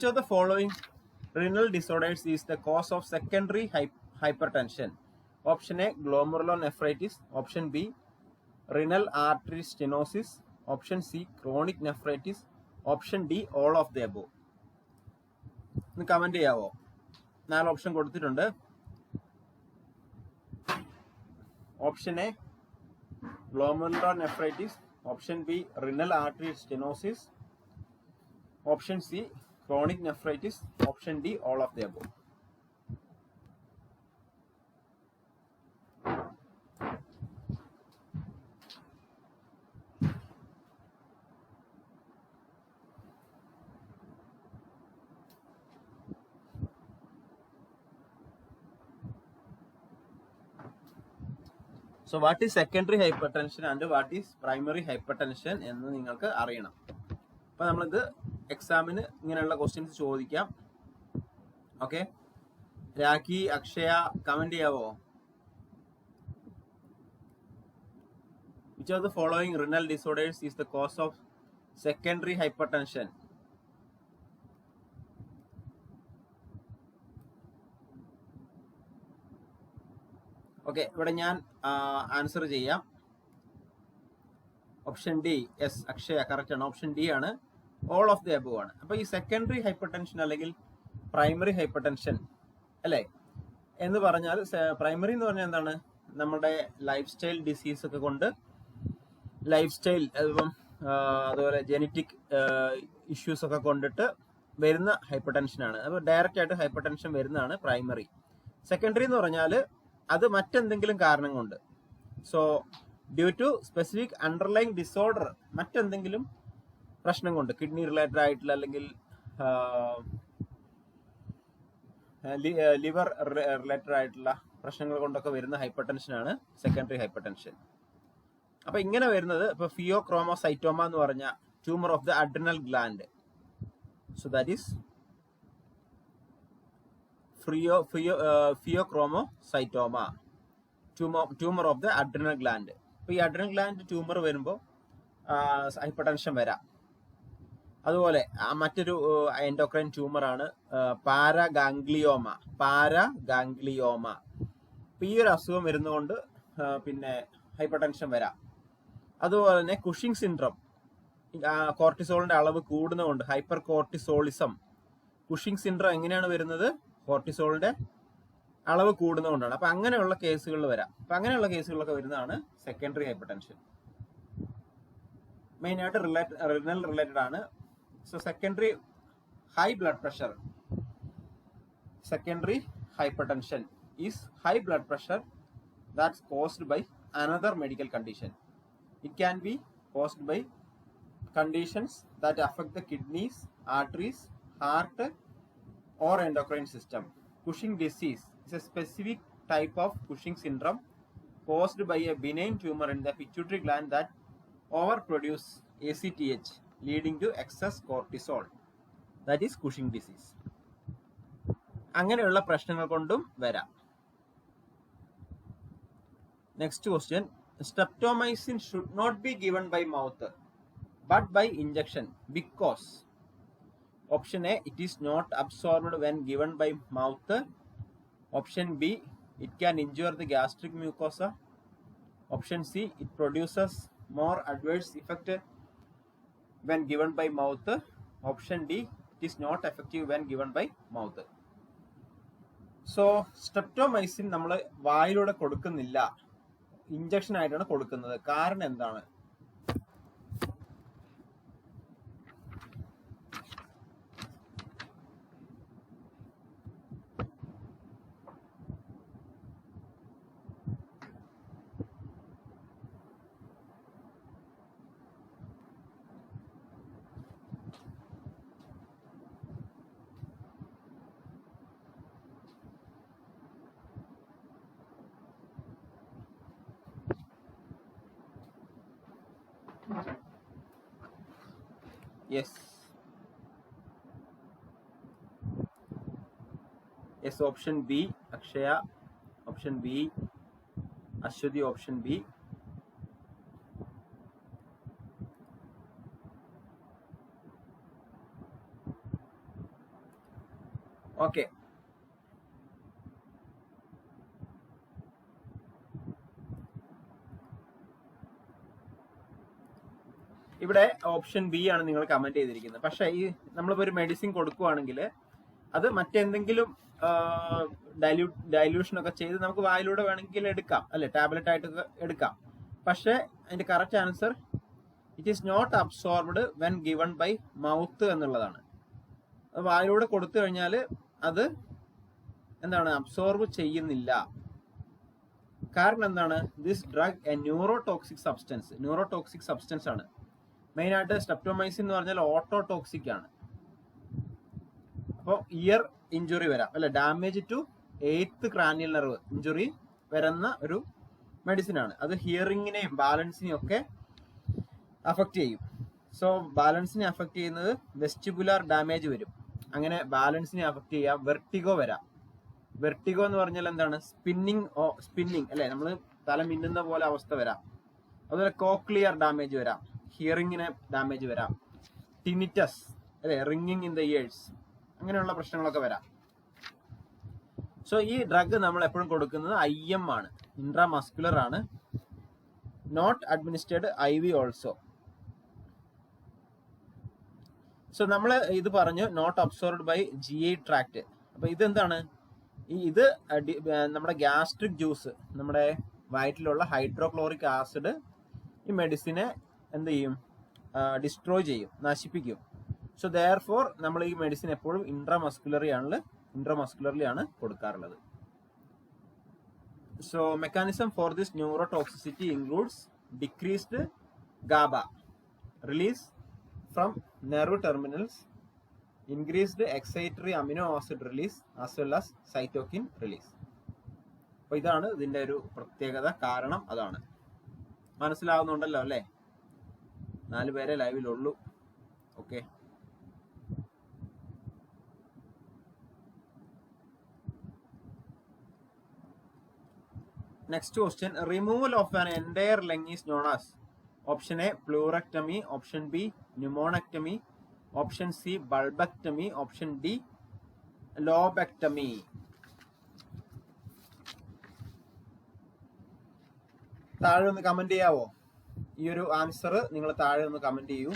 Which of the following renal disorders is the cause of secondary hy- hypertension? Option A glomerulonephritis. Option B renal artery stenosis. Option C chronic nephritis. Option D all of the above. ഒന്ന് comment ചെയ്യാവോ നാല് option കൊടുത്തിട്ടുണ്ട് option A glomerulonephritis. Option B renal artery stenosis. Option C chronic nephritis. Option D all of the above. So what is secondary hypertension and what is primary hypertension എന്ന് നിങ്ങൾക്ക് അറിയണം അപ്പൊ നമ്മളിത് എക്സാമിന് ഇങ്ങനെയുള്ള ക്വസ്റ്റ്യൻസ് ചോദിക്കാം. Okay Rakhi Akshaya comment ചെയ്യാവോ? Which of the following renal disorders is the cause of secondary hypertension okay ഇവിടെ ഞാൻ ആൻസർ ചെയ്യാം. Option D yes Akshaya correct ആണ്. ഓപ്ഷൻ ഡി ആണ്. ഓൾ ഓഫ് ദി അബവ് ആണ്. അപ്പൊ ഈ സെക്കൻഡറി ഹൈപ്പർ ടെൻഷൻ അല്ലെങ്കിൽ പ്രൈമറി ഹൈപ്പർ ടെൻഷൻ അല്ലേ? എന്ന് പറഞ്ഞാൽ പ്രൈമറി എന്ന് പറഞ്ഞാൽ എന്താണ്? നമ്മുടെ ലൈഫ് സ്റ്റൈൽ ഡിസീസ് ഒക്കെ കൊണ്ട് ലൈഫ് സ്റ്റൈൽ അതിപ്പം അതുപോലെ ജനറ്റിക് ഇഷ്യൂസ് ഒക്കെ കൊണ്ടിട്ട് വരുന്ന ഹൈപ്പർ ടെൻഷൻ ആണ്. അപ്പോൾ ഡയറക്റ്റ് ആയിട്ട് ഹൈപ്പർ ടെൻഷൻ വരുന്നതാണ് പ്രൈമറി സെക്കൻഡറി എന്ന് പറഞ്ഞാൽ അത് മറ്റെന്തെങ്കിലും കാരണം കൊണ്ട്. So due to specific underline disorder മറ്റെന്തെങ്കിലും പ്രശ്നം കൊണ്ട് കിഡ്നി റിലേറ്റഡ് ആയിട്ടുള്ള അല്ലെങ്കിൽ ലിവർ റിലേറ്റഡ് ആയിട്ടുള്ള പ്രശ്നങ്ങൾ കൊണ്ടൊക്കെ വരുന്ന ഹൈപ്പർ ടെൻഷനാണ് സെക്കൻഡറി ഹൈപ്പർ ടെൻഷൻ അപ്പൊ ഇങ്ങനെ വരുന്നത് ഇപ്പൊ ഫിയോ ക്രോമോസൈറ്റോമ എന്ന് പറഞ്ഞ tumour of the adrenal gland so that is pheo pheo pheochromocytoma tumour tumour of the adrenal gland അപ്പോൾ ഈ അഡ്രിനൽ ഗ്ലാൻഡ് ട്യൂമർ വരുമ്പോൾ ഹൈപ്പർ ടെൻഷൻ വരാം. അതുപോലെ മറ്റൊരു എൻഡോക്രൈൻ ട്യൂമറാണ് പാരാഗാംഗ്ലിയോമ. പാരാഗാംഗ്ലിയോമ. അപ്പൊ ഈ ഒരു അസുഖം വരുന്നതുകൊണ്ട് പിന്നെ ഹൈപ്പർ ടെൻഷൻ വരാം. അതുപോലെ തന്നെ കുഷിംഗ് സിൻഡ്രം കോർട്ടിസോളിന്റെ അളവ് കൂടുന്നതുകൊണ്ട് ഹൈപ്പർ കോർട്ടിസോളിസം കുഷിംഗ് സിൻഡ്രം എങ്ങനെയാണ് വരുന്നത്? കോർട്ടിസോളിന്റെ അളവ് കൂടുന്നതുകൊണ്ടാണ് അപ്പൊ അങ്ങനെയുള്ള കേസുകളിൽ വരാം. അപ്പൊ അങ്ങനെയുള്ള കേസുകളൊക്കെ വരുന്നതാണ് സെക്കൻഡറി ഹൈപ്പർ ടെൻഷൻ മെയിൻ ആയിട്ട് റിലേറ്റ് റിനൽ റിലേറ്റഡ് ആണ്. So secondary high blood pressure, secondary hypertension is high blood pressure that's caused by another medical condition. It can be caused by conditions that affect the kidneys, arteries, heart or endocrine system. Cushing disease is a specific type of Cushing syndrome caused by a benign tumor in the pituitary gland that overproduce ACTH leading to excess cortisol. That is Cushing disease. അങ്ങനെയുള്ള പ്രശ്നങ്ങൾ കൊണ്ടും വരാം next question streptomycin should not be given by mouth but by injection because option A it is not absorbed when given by mouth option B it can injure the gastric mucosa option C it produces more adverse effect when given by mouth option D it is not effective when given by mouth so streptomycin നമ്മൾ വായിലൂടെ കൊടുക്കുന്നില്ല injection ആയിട്ടാണ് കൊടുക്കുന്നത് കാരണം എന്താണ് yes yes option B Akshaya option B Aswathy option B okay ഇവിടെ option B ആണ് നിങ്ങൾ കമന്റ് ചെയ്തിരിക്കുന്നത്. പക്ഷെ ഈ നമ്മളിപ്പോ ഒരു മെഡിസിൻ കൊടുക്കുവാണെങ്കിൽ അത് മറ്റെന്തെങ്കിലും ഡൈല്യൂ ഡൈല്യൂഷൻ ഒക്കെ ചെയ്ത് നമുക്ക് വായിലൂടെ വേണമെങ്കിൽ എടുക്കാം. അല്ലെ ടാബ്ലറ്റ് ആയിട്ട് എടുക്കാം. പക്ഷേ അതിന്റെ correct answer it is not absorbed when given by mouth എന്നുള്ളതാണ്. വായിലൂടെ കൊടുത്തു കഴിഞ്ഞാൽ അത് എന്താണ് അബ്സോർബ് ചെയ്യുന്നില്ല. കാരണം എന്താണ് this drug a neurotoxic substance neurotoxic substance ആണ്. മെയിൻ ആയിട്ട് സ്റ്റെപ്റ്റോമൈസിൻ എന്ന് പറഞ്ഞാൽ ഓട്ടോ ടോക്സിക് ആണ്. അപ്പോൾ ഇയർ ഇഞ്ചുറി വരാം. അല്ലെ? Damage to eighth cranial nerve injury വരുന്ന ഒരു മെഡിസിൻ ആണ്. അത് ഹിയറിങ്ങിനെയും ബാലൻസിനെയും ഒക്കെ അഫക്റ്റ് ചെയ്യും. സോ ബാലൻസിനെ അഫക്റ്റ് ചെയ്യുന്നത് വെസ്റ്റിബുലാർ ഡാമേജ് വരും. അങ്ങനെ ബാലൻസിനെ അഫക്റ്റ് ചെയ്യാം വെർട്ടിഗോ വരാം. വെർട്ടിഗോ എന്ന് പറഞ്ഞാൽ എന്താണ്? സ്പിന്നിങ് സ്പിന്നിങ് അല്ലെ? നമ്മൾ തല മിന്നുന്ന പോലെ അവസ്ഥ വരാം. അതുപോലെ കോക്ലിയർ ഡാമേജ് വരാം. ഹിയറിങ്ങിന് ഡാമേജ് വരാം. ടിനിറ്റസ് അല്ലെ റിങ്ങിങ് ഇൻ ദ ഇയേഴ്സ് അങ്ങനെയുള്ള പ്രശ്നങ്ങളൊക്കെ വരാം. സോ ഈ ഡ്രഗ് നമ്മൾ എപ്പോഴും കൊടുക്കുന്നത് ഐ എം ആണ്. ഇൻട്രാമസ്കുലർ ആണ്. Not administered I V also so നമ്മൾ ഇത് പറഞ്ഞു not absorbed by G I tract അപ്പൊ ഇതെന്താണ്? ഈ ഇത് നമ്മുടെ ഗ്യാസ്ട്രിക് ജ്യൂസ് നമ്മുടെ വയറ്റിലുള്ള ഹൈഡ്രോക്ലോറിക് ആസിഡ് ഈ മെഡിസിനെ എന്ത് ചെയ്യും ഡിസ്ട്രോയ് ചെയ്യും നശിപ്പിക്കും. സോ ദയർ ഫോർ നമ്മൾ ഈ മെഡിസിൻ എപ്പോഴും ഇൻട്രാമസ്കുലറി ആണ് ഇൻട്രാമസ്കുലറിലി ആണ് കൊടുക്കാറുള്ളത്. So mechanism for this neurotoxicity includes decreased GABA release from nerve terminals increased excitatory amino acid release as well as cytokine release അപ്പോൾ ഇതാണ് ഇതിന്റെ ഒരു പ്രത്യേകത കാരണം അതാണ്. മനസ്സിലാവുന്നുണ്ടല്ലോ അല്ലേ? നാല് പേരെ ലൈവിലുള്ളൂ. Okay. Next question removal of an entire lung is known as option A pleurectomy option B pneumonectomy option C bulbectomy option D lobectomy താഴെ ഒന്ന് കമന്റ് ചെയ്യാവോ? ഈ ഒരു ആൻസർ നിങ്ങൾ താഴെ ഒന്ന് കമന്റ് ചെയ്യൂ.